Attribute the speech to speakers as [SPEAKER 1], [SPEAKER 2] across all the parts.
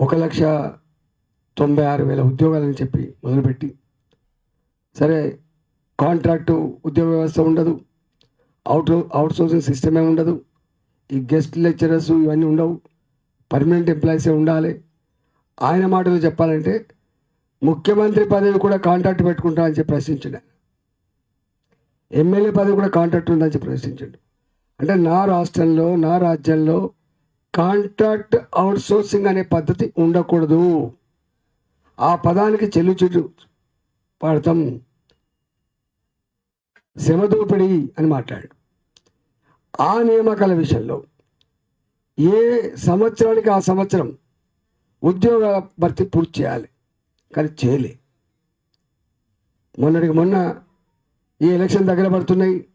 [SPEAKER 1] ఒక లక్ష తొంభై ఆరు వేల ఉద్యోగాలని చెప్పి మొదలుపెట్టి సరే కాంట్రాక్టు ఉద్యోగ వ్యవస్థ ఉండదు అవుట్ అవుట్ సోర్సింగ్ సిస్టమే ఉండదు ఈ గెస్ట్ లెక్చరర్స్ ఇవన్నీ ఉండవు పర్మనెంట్ ఎంప్లాయీసే ఉండాలి. ఆయన మాటలు చెప్పాలంటే ముఖ్యమంత్రి పదవి కూడా కాంట్రాక్ట్ పెట్టుకుంటా అని చెప్పి ప్రశ్నించాడు ఎమ్మెల్యే పదవి కూడా కాంట్రాక్ట్ ఉందని చెప్పి ప్రశ్నించాడు. అంటే నా రాష్ట్రంలో నా రాజ్యంలో కాంట్రాక్ట్ అవుట్సోర్సింగ్ అనే పద్ధతి ఉండకూడదు. ఆ పదానికి చెల్లు చెట్టు పాడతాం. శ్రమదోపిడి అని మాట్లాడాడు ఆ నియామకాల విషయంలో ఏ సంవత్సరానికి ఆ సంవత్సరం ఉద్యోగ భర్తీ పూర్తి చేయాలి? కానీ చేయలే. మొన్నటికి మొన్న ఈ ఎలక్షన్ దగ్గర పడుతున్నాయి.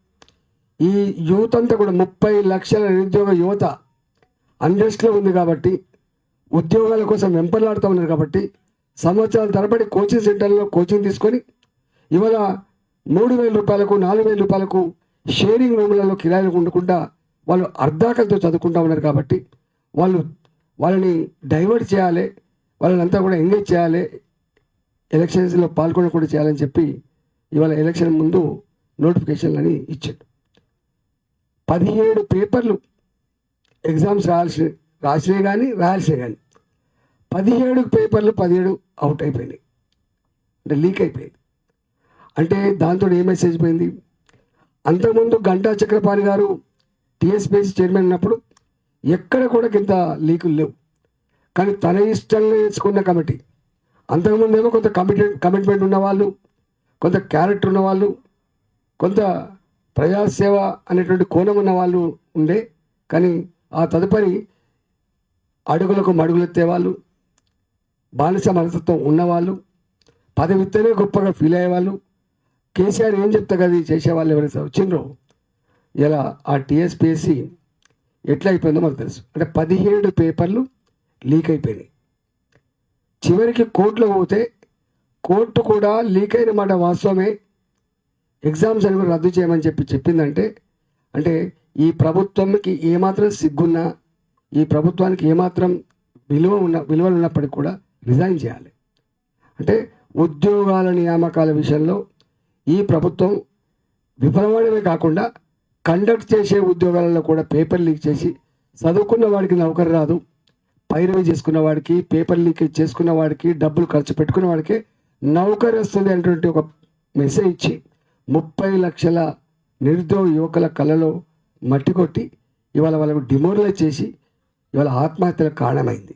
[SPEAKER 1] ఈ యూత్ అంతా కూడా ముప్పై లక్షల నిరుద్యోగ యువత అండర్స్ట్లో ఉంది కాబట్టి ఉద్యోగాల కోసం వెంపర్లాడుతూ ఉన్నారు కాబట్టి సంవత్సరాల తరబడి కోచింగ్ సెంటర్లో కోచింగ్ తీసుకొని ఇవాళ మూడు వేల రూపాయలకు నాలుగు వేల రూపాయలకు షేరింగ్ రూమ్లలో కిరాయిలు ఉండకుండా వాళ్ళు అర్ధాకలతో చదువుకుంటా ఉన్నారు కాబట్టి వాళ్ళు వాళ్ళని డైవర్ట్ చేయాలి వాళ్ళని అంతా కూడా ఎంగేజ్ చేయాలి ఎలక్షన్స్లో పాల్గొనకుండా చేయాలని చెప్పి ఇవాళ ఎలక్షన్ ముందు నోటిఫికేషన్లని ఇచ్చాడు పదిహేడు పేపర్లు ఎగ్జామ్స్ రాల్సి రాసినాయి కానీ రాయాల్సే కానీ పదిహేడు పేపర్లు పదిహేడు అవుట్ అయిపోయినాయి. అంటే లీక్ అయిపోయింది. అంటే దాంతో ఏ మెసేజ్ పోయింది? అంతకుముందు గంటా చక్రపాణి గారు టీఎస్పీఎస్సీ చైర్మన్ ఉన్నప్పుడు ఎక్కడ కూడా కింద లీకులు లేవు. కానీ తన ఇష్టంగా వేసుకున్న కమిటీ అంతకుముందు ఏమో కొంత కమిటెడ్ కమిట్మెంట్ ఉన్నవాళ్ళు కొంత క్యారెక్టర్ ఉన్నవాళ్ళు కొంత ప్రజాసేవ అనేటువంటి కోణం ఉన్న వాళ్ళు ఉండే. కానీ ఆ తదుపరి అడుగులకు మడుగులెత్తే వాళ్ళు బానిస మనస్తత్వం ఉన్నవాళ్ళు పదవిత్తేనే గొప్పగా ఫీల్ అయ్యేవాళ్ళు. కేసీఆర్ ఏం చెప్తా కదా చేసేవాళ్ళు ఎవరైతే వచ్చిండ్రో ఇలా ఆ టీఎస్పీఎస్సి ఎట్లా అయిపోయిందో మనకు తెలుసు. అంటే పదిహేడు పేపర్లు లీక్ అయిపోయినాయి. చివరికి కోర్టులో పోతే కోర్టు కూడా లీక్ అయిన మాట వాస్తవమే. ఎగ్జామ్స్ అని కూడా రద్దు చేయమని చెప్పి చెప్పిందంటే అంటే ఈ ప్రభుత్వంకి ఏమాత్రం సిగ్గున్నా ఈ ప్రభుత్వానికి ఏమాత్రం విలువ ఉన్న విలువలు ఉన్నప్పటికీ కూడా రిజైన్ చేయాలి. అంటే ఉద్యోగాల నియామకాల విషయంలో ఈ ప్రభుత్వం విఫలమడమే కాకుండా కండక్ట్ చేసే ఉద్యోగాలలో కూడా పేపర్ లీక్ చేసి చదువుకున్న వాడికి నౌకరు రాదు పైరవి చేసుకున్న వాడికి పేపర్ లీక్ చేసుకున్న వాడికి డబ్బులు ఖర్చు పెట్టుకున్న వాడికి నౌకరు వస్తుంది అనేటువంటి ఒక మెసేజ్ ఇచ్చి ముప్పై లక్షల నిరుద్యోగ యువకుల కళలో మట్టి కొట్టి ఇవాళ వాళ్ళకు డిమోరలైజ్ చేసి ఇవాళ ఆత్మహత్యలకు కారణమైంది.